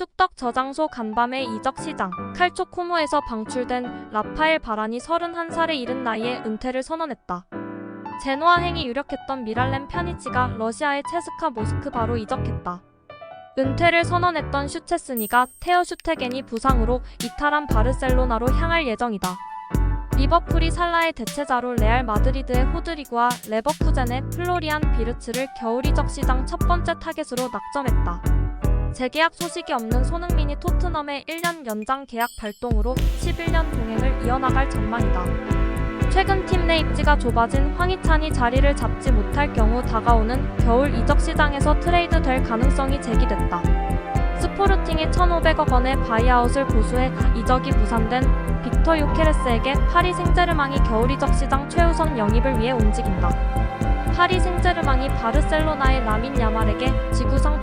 축덕 저장소 간밤의 이적 시장 칼초 코모에서 방출된 라파엘 바란이 31살의 이른 나이에 은퇴를 선언했다. 제노아 행이 유력했던 미랄렘 편이치가 러시아의 체스카 모스크 바로 이적했다. 은퇴를 선언했던 슈체스니가 테어 슈테겐이 부상으로 이탈한 바르셀로나로 향할 예정이다. 리버풀이 살라의 대체자로 레알 마드리드의 호드리그와 레버쿠젠의 플로리안 비르츠를 겨울 이적 시장 첫 번째 타겟으로 낙점했다. 재계약 소식이 없는 손흥민이 토트넘의 1년 연장 계약 발동으로 11년 동행을 이어나갈 전망이다. 최근 팀 내 입지가 좁아진 황희찬이 자리를 잡지 못할 경우 다가오는 겨울 이적 시장에서 트레이드 될 가능성이 제기됐다. 스포르팅이 1,500억 원의 바이아웃을 보수해 이적이 무산된 빅터 요케레스에게 파리 생제르맹이 겨울 이적 시장 최우선 영입을 위해 움직인다. 파리 생제르맹이 바르셀로나의 라민 야말에게 지구상